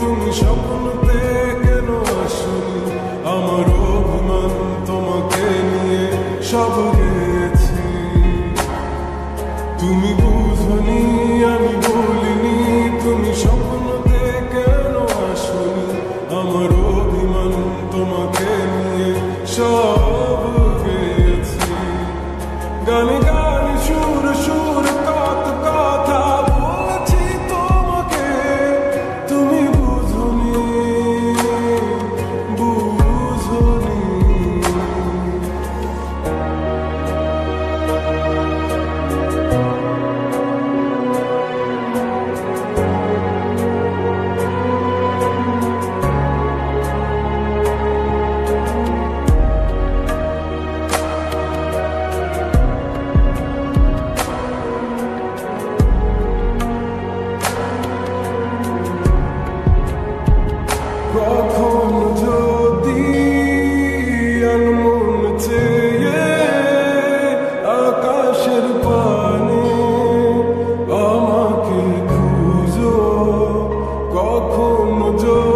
তুমি স্বপ্নতে কেন আসনি? আমার অভিমান তোমাকে সব গেছি তুমি বুঝনি, আমি বলিনি, তুমি স্বপ্ন mojo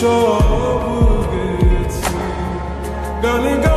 çok bu. Gönül